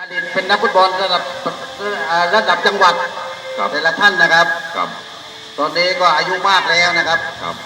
อดีตเป็นนักฟุตบอลระดับอ่าระดับจังหวัดครับ แต่ละท่านนะครับ ครับ ตอนนี้ก็อายุมากแล้วนะครับ ครับ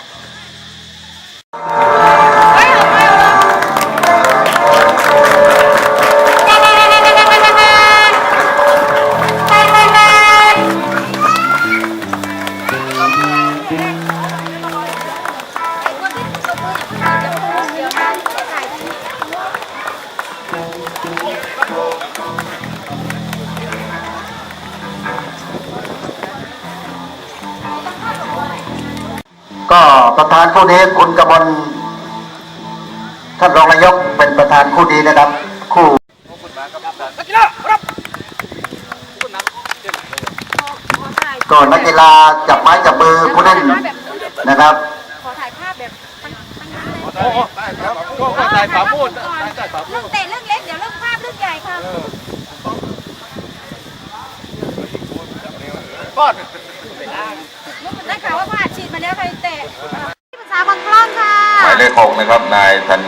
ประธานคู่นี้คุณกมลท่านรองนายกเป็นประธานคู่นี้นะครับ คู่ก็นักกีฬาจับไม้จับมือผู้เล่นนะครับขอถ่ายภาพแบบมันมันโอ้ได้ครับก็ก็ได้ฝาพูดได้ได้ฝาพูเรื่อดงเตะเรื่องเล็กเดี๋ยวเรื่องภาพเรื่องใหญ่ค่ะก็ได้ข่าวว่าผ่าฉีดมาแล้วใครเตะายเลขหกนะครับนายธัน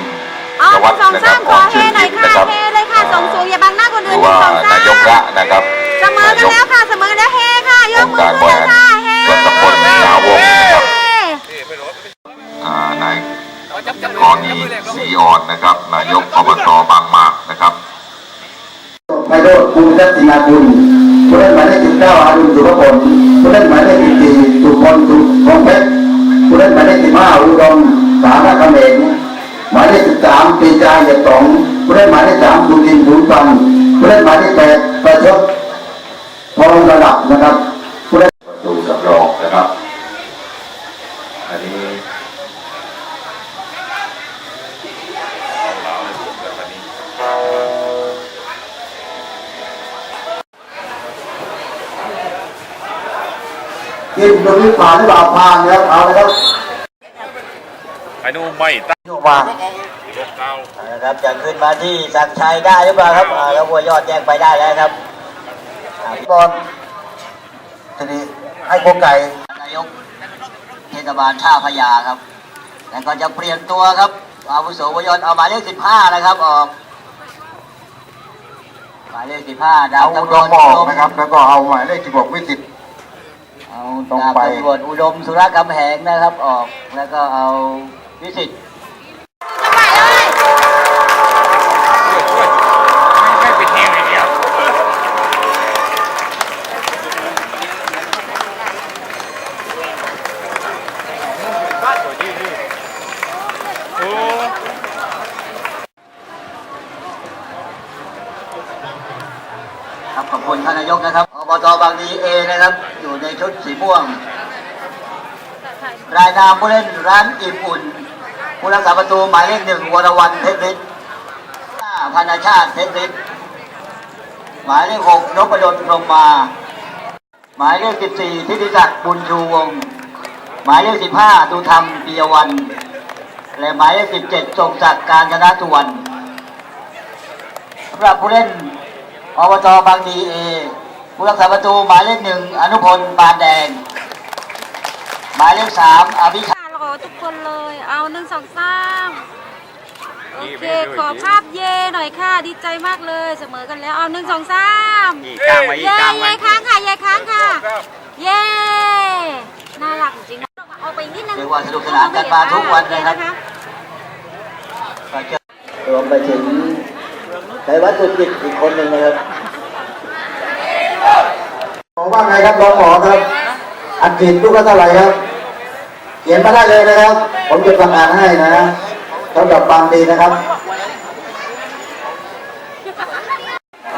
อ๋อวัฒน์สองนะคสารับมขอเฮหน่อยค่ะนะครับเฮเลยค่ะส่งสูงอย่าบังหน้าคนหอื่รืนอหนึ่ว่างสองสานามยกระนะครับเสมอกันแล้วค่ะเสมอกันแล้วเฮค่ะยกมือขึ้นเลยค่ะเฮรัตพลยาวงศ์นะครับอ่านายกรณีศรีอ่อนนะครับนายกอบตบางหมากนะครับไพโรจน์ภูมิทัศนาคุณผู้เล่นหมายเลขสิบเก้าอารุณสุภพลผู้เล่นหมายเลข ผู้เล่นหมายเลขสามสุทินขุนฟันผู้เล่นหมายเลขแปดประชดพงระดับนะครับผู้เล่นประตูสำรองนะครับ อันนี้ยิงตรงนี้ผ่านหรือเปล่าผ่านนะครับเอาเลยครับไอ้นู่นไม่ตั้งยกมายกเก้า นะครับจะขึ้นมาที่สักชัยได้หรือเปล่าครับแล้ววัวยอดแจ้งไปได้แล้วครับพิบอลทีนี้ให้โกไก่นายกเทศบาลท่าพระยาครับ แล้วก็จะเปลี่ยนตัวครับอาวุโสวยอนเอาหมายเลขสิบห้านะครับออกหมายเลขสิบห้าดาวตำรวจออกนะครับ แล้วก็เอาหมายเลขสิบหกวิสิตเอาดาบตำรวจอุดมสุรกำแหงนะครับออก แล้วก็เอาวิสิตานายกนะครับอบตบางดีเอนะครับ อยู่ในชุดสีม่วง รายนามผู้เล่นร้านอิ่มอุ่นผู้รักษาประตูหมายเลขหนึ่งวรวันเพชรฤทธิ์พันชาติเพชรฤทธิ์หมายเลขหกนพดลพรหมมา หมายเลขสิบสี่ทิติศักดิ์บุญชูวงศ์หมายเลขสิบห้าดูธรรมปียวันและหมายเลขสิบเจ็ดทรงศักดิ์การชนะสุวรรณสำหรับผู้เล่น อบจบางดีเอผู้รักษาประตูหมายเลขหนึ่งอนุพลปานแดง หมายเลขสามอภิชาติค่ะรอทุกคนเลย เอาหนึ่งสองสามโอเคขอภาพเย่หน่อยค่ะดีใจมากเลยเสมอกันแล้วเอาหนึ่งสองสามกลางไว้อีกเย่กลางไว้เย่ค้างค่ะเย่ค้างค่ะเย่น่ารักจริงๆเอาไปนิดนึงเรียกว่าสนุกสนานกันมาทุกวันนะครับรวมไปถึง ไทยวัฒน์สุจิตอีกคนหนึ่งนะครับหมอว่าไงครับรองหมอครับ อัดฉีดลูกละเท่าไหร่ครับ เขียนมาได้เลยนะครับ ผมจะประกาศให้นะสำหรับบางดีนะครับ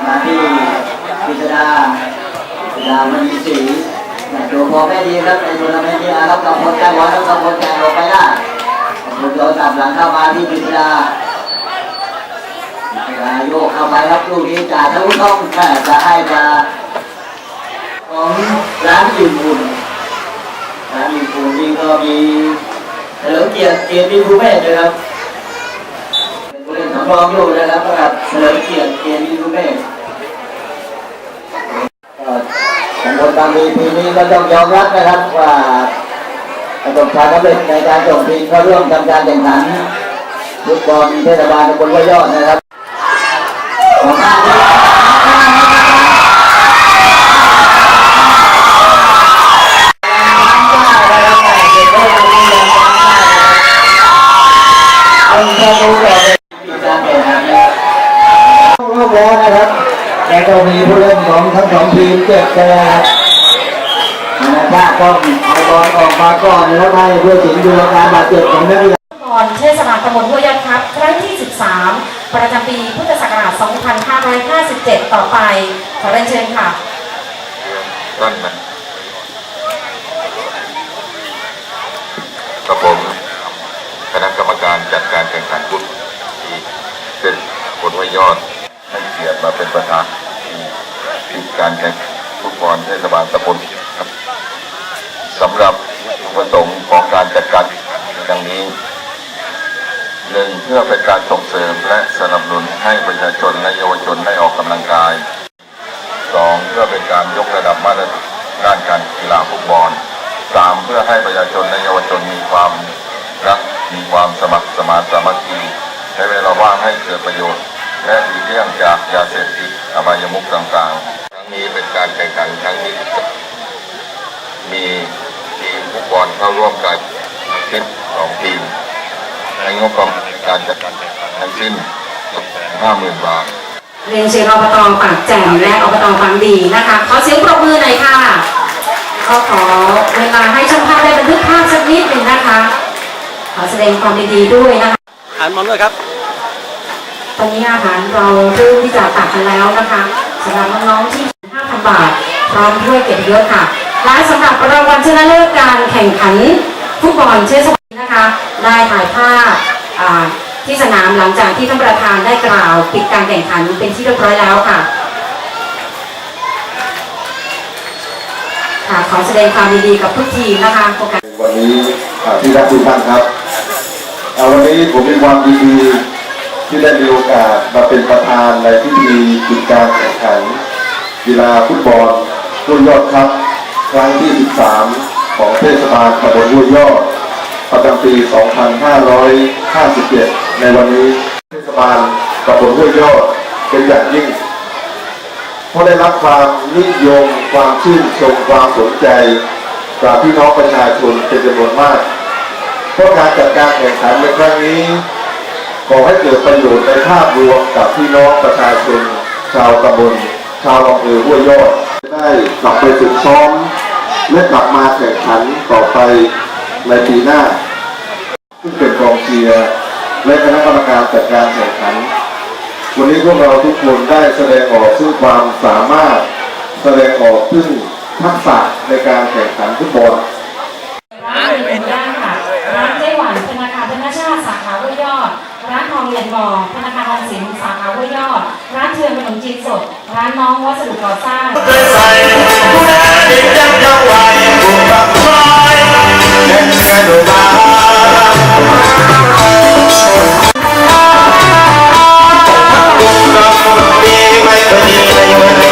มาที่พิศดาพิศดามันมีสีตัวพอแม่ดีครับในตัวแม่ดีครับกับคนใจหวานกับคนใจลงไปได้ผมโยนตามหลังเข้ามาที่พิศดา พิศดาโยกเข้าไปครับลูกนี้จ่าทะลุช่องแม่จะให้มาของร้านอิ่มอุ่นร้านอิ่มอุ่นนี่ก็มีเฉลิมเกียรติเกียรติภูเมศด้วยครับเป็นผู้เล่นสำรองอยู่นะครับสำหรับเฉลิมเกียรติเกียรติภูเมศสังคมบางทีปีนี้ก็ต้องยอมรับนะครับว่าประสบความสำเร็จในการส่งทีมเข้าร่วมทำการแข่งขันฟุตบอลเทศบาลตำบลห้วยยอดนะครับ แต่นานาชาติต้องเอาบอลออกมาก่อนแล้วให้เพื่อถึงดูอาการบาดเจ็บของนักกีฬาฟุตบอลเทศบาลตำบลห้วยยอดครับ ครั้งที่ 13 ประจำปีพุทธศักราช 2557 ต่อไปขอเรียนเชิญค่ะท่านนกับผมคณะกรรมการจัดการแข่งขันฟุตที่เป็นบนห้วยยอดให้เกียรติมาเป็นประธาน ฟุตบอลเทศบาลตำบลครับสำหรับจุประสงค์ของการจัดการดังนี้หนึ่งเพื่อเป็นการส่งเสริมและสนับสนุนให้ประชาชนและเยาวชนได้ออกกำลังกายสองเพื่อเป็นการยกระดับมาตรด้านการกีฬาฟุตบอลสามเพื่อให้ประชาชนและเยาวชนมีความรักมีความสมัครสมานสามัคคีใช้เวลาว่างให้เกิดประโยชน์ และหลีกเลี่ยงจากยาเสพติดอบายมุขต่างๆ การแข่งขันครั้งที่มีทีมฟุตบอลเข้าร่วมการคิดสองทีมในงบประมาณการจัดการแข่งขันทั้งสิ้น50,000 บาท เรียนเชิญอบตปากแจ่มและอบตบางดีนะคะ ขอเสียงปรบมือหน่อยค่ะก็ขอเวลาให้ช่างภาพได้บันทึกภาพสักนิดหนึ่งนะคะ ขอแสดงความยินดีด้วยนะคะหันมาด้วยครับ ตอนนี้อาหารเราเริ่มที่จะตักกันแล้วนะคะสำหรับน้องๆที่5,000 บาท พร้อมด้วยเกียรติยศค่ะ และสำหรับรางวัลชนะเลิศการแข่งขันฟุตบอลเชสบาลนะคะได้ถ่ายภาพที่สนามหลังจากที่ท่านประธานได้กล่าว ปิดการแข่งขันเป็นที่เรียบร้อยแล้วค่ะค่ะขอแสดงความยินดีกับทุกทีมนะคะโอกาสวันนี้ที่รักทุกท่านครับวันนี้ผมมีความยินดีที่ได้มีโอกาสมาเป็นประธานในพิธีปิดการแข่งขัน กีฬาฟุตบอลรุ่นยอดครับ ครั้งที่ 13 ของเทศบาลตำบลห้วยยอด ประจำปี 2557 ในวันนี้ เทศบาลตำบลห้วยยอดเป็นอย่างยิ่ง เพราะได้รับความนิยมความชื่นชมความสนใจจากพี่น้องประชาชนเป็นจำนวนมาก เพราะการจัดการแข่งขันในครั้งนี้ขอให้เกิดประโยชน์ในภาพรวมกับพี่น้องประชาชนชาวตำบล ชาวอำเภอห้วยยอดได้กลับไปฝึกซ้อมและกลับมาแข่งขันต่อไปในปีหน้า ซึ่งเป็นกองเชียร์และคณะกรรมการจัดการแข่งขัน วันนี้พวกเราทุกคนได้แสดงออกซึ่งความสามารถแสดงออกซึ่งทักษะในการแข่งขันฟุตบอลร้านอื่นๆได้ค่ะร้านเจ๊หวานธนาคารธนชาติสาขาห้วยยอดร้านทองเรียนบอธ ขนมจีนสด ร้านน้องวัสดุก่อสร้างไม่พอดีไม่พอดี